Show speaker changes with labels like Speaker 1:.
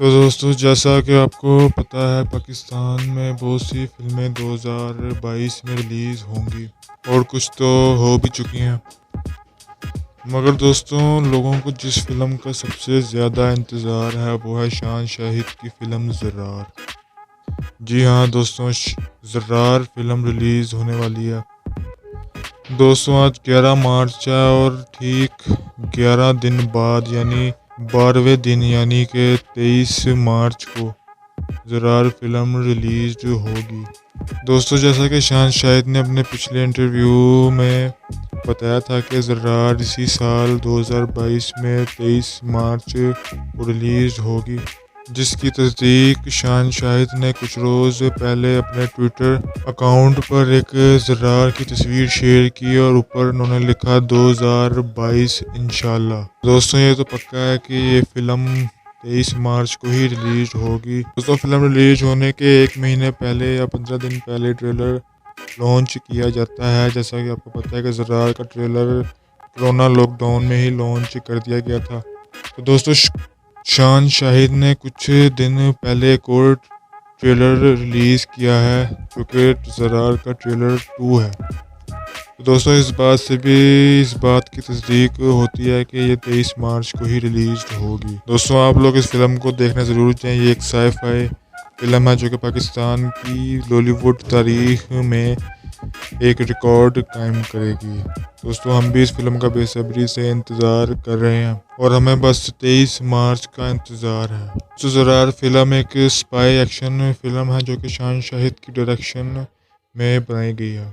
Speaker 1: तो दोस्तों, जैसा कि आपको पता है, पाकिस्तान में बहुत सी फ़िल्में 2022 में रिलीज़ होंगी और कुछ तो हो भी चुकी हैं। मगर दोस्तों, लोगों को जिस फ़िल्म का सबसे ज़्यादा इंतज़ार है, वो है शान शाहिद की फ़िल्म ज़र्रार। जी हाँ दोस्तों ज़र्रार फ़िल्म रिलीज़ होने वाली है। दोस्तों, आज 11 मार्च है और ठीक 11 दिन बाद, यानी बारहवें दिन, यानी कि तेईस मार्च को ज़रार फ़िल्म रिलीज़ होगी। दोस्तों, जैसा कि शान शाहिद ने अपने पिछले इंटरव्यू में बताया था कि ज़रार इसी साल 2022 में 23 मार्च को रिलीज़ होगी। जिसकी तस्दीक शान शाहिद ने कुछ रोज़ पहले अपने ट्विटर अकाउंट पर एक जरार की तस्वीर शेयर की और ऊपर उन्होंने लिखा 2022 इंशाल्लाह. दोस्तों, ये तो पक्का है कि ये फ़िल्म तेईस मार्च को ही रिलीज़ होगी। दोस्तों, फ़िल्म रिलीज़ होने के एक महीने पहले या पंद्रह दिन पहले ट्रेलर लॉन्च किया जाता है। जैसा कि आपको पता है कि जरार का ट्रेलर कोरोना लॉकडाउन में ही लॉन्च कर दिया गया था। तो दोस्तों शान शाहिद ने कुछ दिन पहले एक और ट्रेलर रिलीज़ किया है, जो कि जरार का ट्रेलर टू है। तो दोस्तों, इस बात से भी, इस बात की तस्दीक होती है कि ये तेईस मार्च को ही रिलीज़ होगी। दोस्तों, आप लोग इस फ़िल्म को देखना ज़रूर चाहिए ये एक साइफाई फ़िल्म है, जो कि पाकिस्तान की बॉलीवुड तारीख में एक रिकॉर्ड कायम करेगी। दोस्तों, हम भी इस फ़िल्म का बेसब्री से इंतज़ार कर रहे हैं और हमें बस तेईस मार्च का इंतज़ार है। तो ज़रार फ़िल्म एक स्पाई एक्शन फ़िल्म है जो कि शान शाहिद की डायरेक्शन में बनाई गई है।